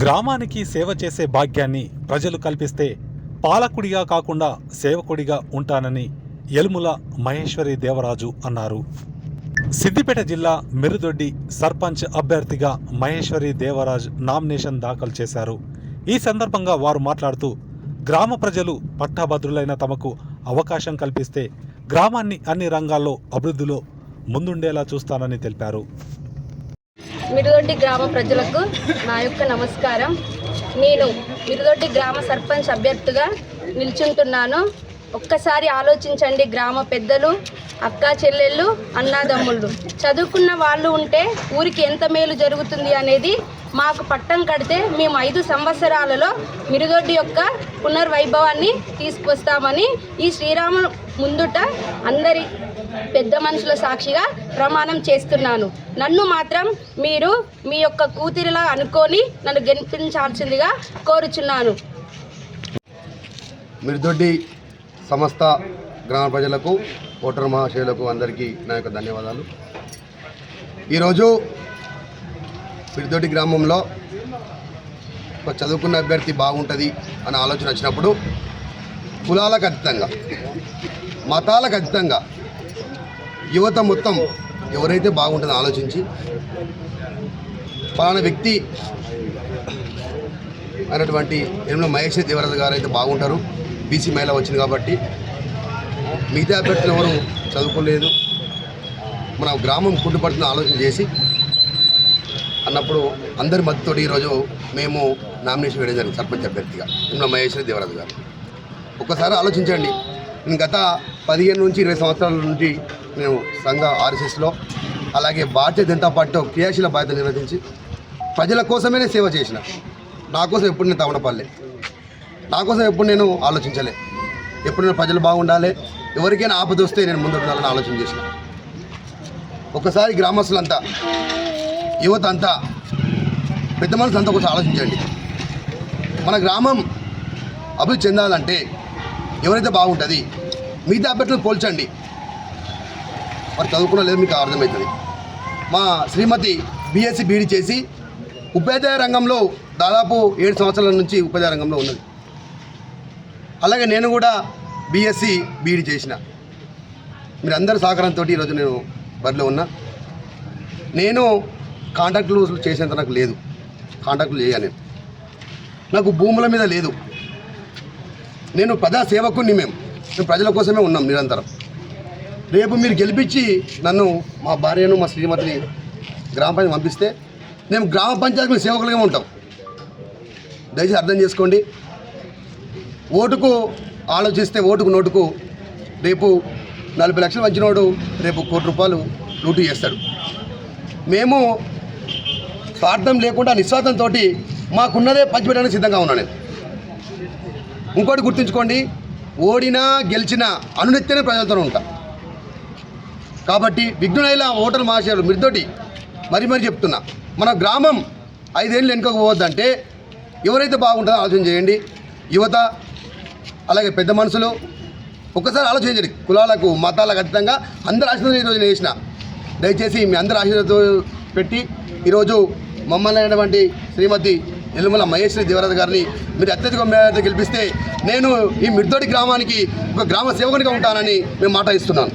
గ్రామానికి సేవ చేసే భాగ్యాన్ని ప్రజలు కల్పిస్తే పాలకుడిగా కాకుండా సేవకుడిగా ఉంటానని యల్ముల మహేశ్వరి దేవరాజు అన్నారు. సిద్దిపేట జిల్లా మిరుదొడ్డి సర్పంచ్ అభ్యర్థిగా మహేశ్వరి దేవరాజ్ నామినేషన్ దాఖలు చేశారు. ఈ సందర్భంగా వారు మాట్లాడుతూ గ్రామ ప్రజలు పట్టాభద్రులైన తమకు అవకాశం కల్పిస్తే గ్రామాన్ని అన్ని రంగాల్లో అభివృద్ధిలో ముందుండేలా చూస్తానని తెలిపారు. మిరుదొడ్డి గ్రామ ప్రజలకు నా యొక్క నమస్కారం. నేను మిరుదొడ్డి గ్రామ సర్పంచ్ అభ్యర్థిగా నిల్చుంటున్నాను. ఒక్కసారి ఆలోచించండి గ్రామ పెద్దలు అక్కా చెల్లెళ్ళు అన్నాదమ్ముళ్ళు. చదువుకున్న వాళ్ళు ఉంటే ఊరికి ఎంత మేలు జరుగుతుంది అనేది మాకు పట్టం కడితే మేము ఐదు సంవత్సరాలలో మిరుదొడ్డి యొక్క పునర్వైభవాన్ని తీసుకొస్తామని ఈ శ్రీరాములు ముందుట అందరి పెద్ద మనుషుల సాక్షిగా ప్రమాణం చేస్తున్నాను. నన్ను మాత్రం మీరు మీ యొక్క కూతురిలా అనుకొని నన్ను గెలిపించాల్సిందిగా కోరుచున్నాను. మిరుదొడ్డి సంస్థ గ్రామ ప్రజలకు ఓటర్ మహాశయులకు అందరికీ నా యొక్క ధన్యవాదాలు. ఈరోజు మిర్దొడ్డి గ్రామంలో ఒక చదువుకున్న అభ్యర్థి బాగుంటుంది అనే ఆలోచన వచ్చినప్పుడు కులాలకు అతీతంగా మతాలకు అతీతంగా యువత మొత్తం ఎవరైతే బాగుంటుందో ఆలోచించి ఫలానా వ్యక్తి అయినటువంటి ఎనిమిది మహేష్ దేవరాజు గారు అయితే బాగుంటారు. బీసీ మహిళ వచ్చింది కాబట్టి మిగతా అభ్యర్థులు ఎవరు చదువుకోలేదు. మన గ్రామం కుంటుపడుతున్న ఆలోచన చేసి అన్నప్పుడు అందరి మద్దతుతో ఈరోజు మేము నామినేషన్ వేయడం జరిగింది సర్పంచ్ అభ్యర్థిగా ఎనిమిది మహేశ్వరి దేవరాజు గారు. ఒక్కసారి ఆలోచించండి నేను గత పదిహేను నుంచి ఇరవై సంవత్సరాల నుంచి నేను సంఘ ఆర్ఎస్ఎస్లో అలాగే భారతీయ జనతా పార్టీలో క్రియాశీల బాధ్యత నిర్వహించి ప్రజల కోసమే నేను సేవ చేసిన. నా కోసం ఎప్పుడు నేను తవనపల్లె నా కోసం ఎప్పుడు నేను ఆలోచించలే. ఎప్పుడు నేను ప్రజలు బాగుండాలి ఎవరికైనా ఆపద వస్తే నేను ముందు ఉండాలని ఆలోచన చేసిన. ఒకసారి గ్రామస్తులంతా యువత అంతా పెద్ద మనసు అంతా కొంచెం ఆలోచించండి. మన గ్రామం అభివృద్ధి చెందాలంటే ఎవరైతే బాగుంటుంది మిగతా అభ్యర్థులను పోల్చండి. మరి చదువుకున్న లేదు మీకు అర్థమవుతుంది. మా శ్రీమతి బీఎస్సీ బీడీ చేసి ఉపాధ్యాయ రంగంలో దాదాపు ఏడు సంవత్సరాల నుంచి ఉపాధ్యాయ రంగంలో ఉన్నది. అలాగే నేను కూడా బీఎస్సీ బీడీ చేసిన. మీరందరి సహకారంతో ఈరోజు నేను బరిలో ఉన్నా. నేను కాంట్రాక్టులు చేసేంత నాకు లేదు. కాంట్రాక్టులు చేయాలి. నాకు భూముల మీద లేదు. నేను ప్రజా సేవకుని మేము మేము ప్రజల కోసమే ఉన్నాం నిరంతరం. రేపు మీరు గెలిపించి నన్ను మా భార్యను మా శ్రీమతిని గ్రామ పంచాయతీ పంపిస్తే మేము గ్రామ పంచాయతీ సేవకులుగా ఉంటాం. దయచేసి అర్థం చేసుకోండి. ఓటుకు ఆలోచిస్తే ఓటుకు నోటుకు రేపు నలభై లక్షలు వచ్చినోడు రేపు కోటి రూపాయలు లూటు చేస్తాడు. మేము స్వార్థం లేకుండా నిస్వార్థంతో మాకున్నదే పంచిపెట్టడానికి సిద్ధంగా ఉన్నాను నేను. ఇంకోటి గుర్తుంచుకోండి ఓడినా గెలిచినా అనునిత్యనే ప్రజలతో ఉంటా. కాబట్టి విఘ్నులైన ఓటర్ మహాశయులు మిర్దొటి మరి మరి చెప్తున్నా. మన గ్రామం ఐదేళ్ళు వెనుకపోవద్దంటే ఎవరైతే బాగుంటుందో ఆలోచన చేయండి. యువత అలాగే పెద్ద మనుషులు ఒక్కసారి ఆలోచించండి కులాలకు మతాలకు అతీతంగా అందరు ఆశీర్వాదం ఈరోజు నేను చేసిన. దయచేసి మీ అందరి ఆశీర్వాదం పెట్టి ఈరోజు మమ్మల్ని అయినటువంటి శ్రీమతి ఎల్లుమల మహేశ్వరి దేవరాజు గారిని మీరు అత్యధిక మేరతో గెలిపిస్తే నేను ఈ మిడ్దోడి గ్రామానికి ఒక గ్రామ సేవకునిగా ఉంటానని మేము మాట ఇస్తున్నాను.